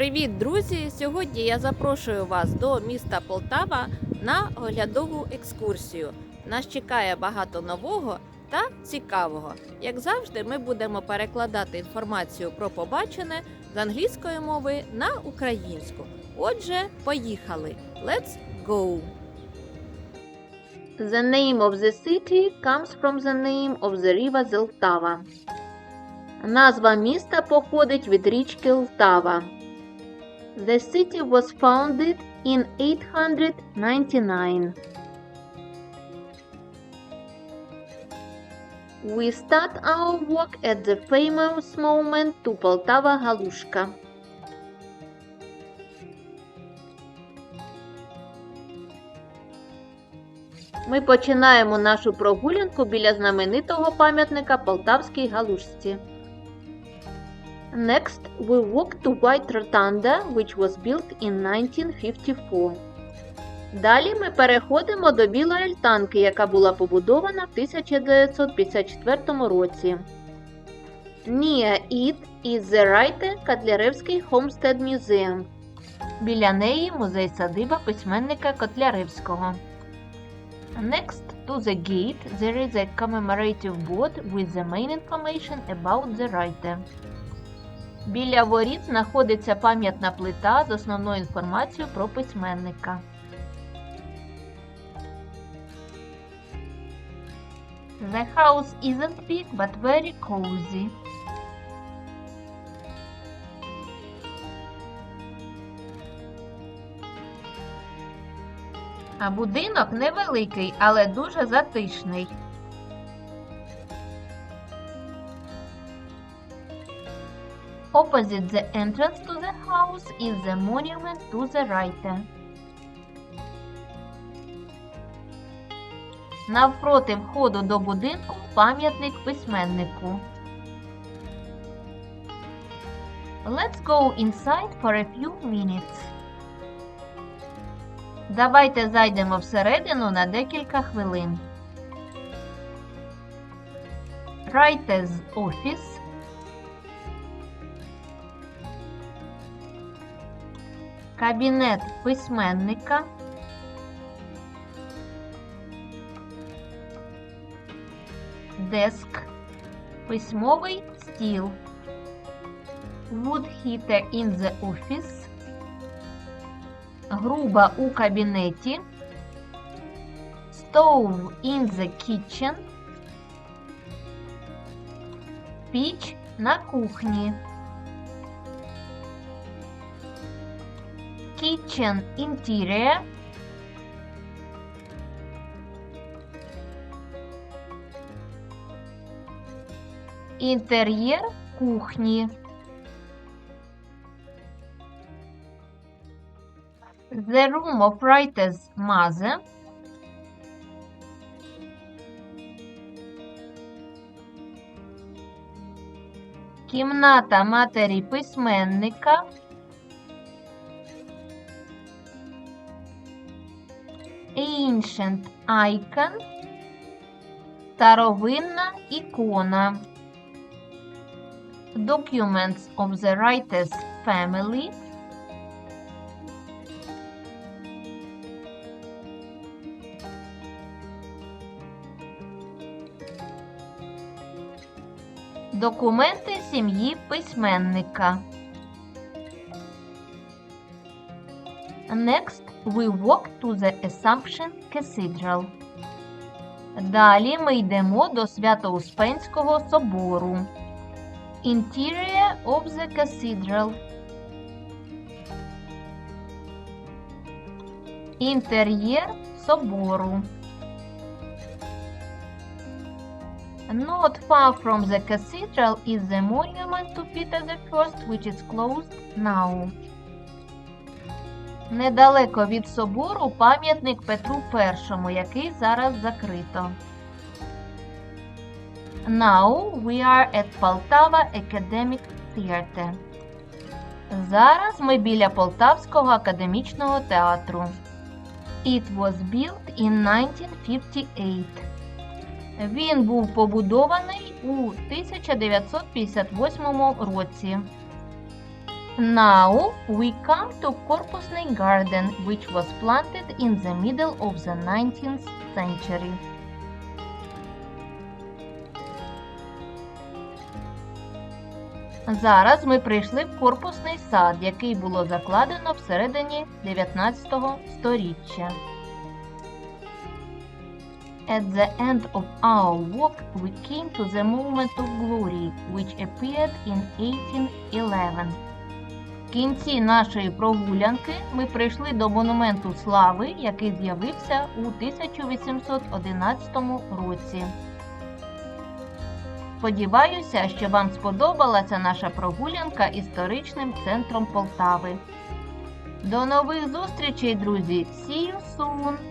Привіт, друзі! Сьогодні я запрошую вас до міста Полтава на оглядову екскурсію. Нас чекає багато нового та цікавого. Як завжди, ми будемо перекладати інформацію про побачене з англійської мови на українську. Отже, поїхали! Let's go! The name of the city comes from the name of the river Zltava. Назва міста походить від річки Лтава. The city was founded in 899. We start our walk at the famous monument to Poltava Galushka. Ми починаємо нашу прогулянку біля знаменитого пам'ятника Полтавській Галушці. Next, we walk to White Rotunda, which was built in 1954. Далі ми переходимо до Білої Альтанки, яка була побудована в 1954 році. Near it is the Райте Котляревський Homestead Museum. Біля неї музей садиба письменника Котляревського. Next to the gate there is a commemorative board with the main information about the writer. Біля воріт знаходиться пам'ятна плита з основною інформацією про письменника. The house isn't big, but very cozy. А будинок невеликий, але дуже затишний. Opposite the entrance to the house is the monument to the writer. Навпроти входу до будинку пам'ятник письменнику. Let's go inside for a few minutes. Давайте зайдемо всередину на декілька хвилин. Writer's Office. Кабінет письменника. Деск. Письмовий стіл. Wood heater in the office. Груба у кабінеті. Stove in the kitchen. Піч на кухні. Kitchen interior. Інтер'єр кухні. The room of writer's mother. Кімната матері письменника. Ancient icon. Старовинна ікона. Documents of the writer's family. Документи сім'ї письменника. Next, we walk to the Assumption Cathedral. Далі ми йдемо до Свято-Успенського собору. Interior of the Cathedral. Інтер'єр собору. Not far from the cathedral is the monument to Peter I, which is closed now. Недалеко від собору пам'ятник Петру І, який зараз закрито. Now we are at Poltava Academic Theatre. Зараз ми біля Полтавського академічного театру. It was built in 1958. Він був побудований у 1958 році. Now we come to Корпусний Garden, which was planted in the middle of the 19th century. Зараз ми прийшли в корпусний сад, який було закладено всередині 19 сторіччя. At the end of our walk, we came to the moment of glory, which appeared in 1811. В кінці нашої прогулянки ми прийшли до монументу слави, який з'явився у 1811 році. Сподіваюся, що вам сподобалася наша прогулянка історичним центром Полтави. До нових зустрічей, друзі! See you soon!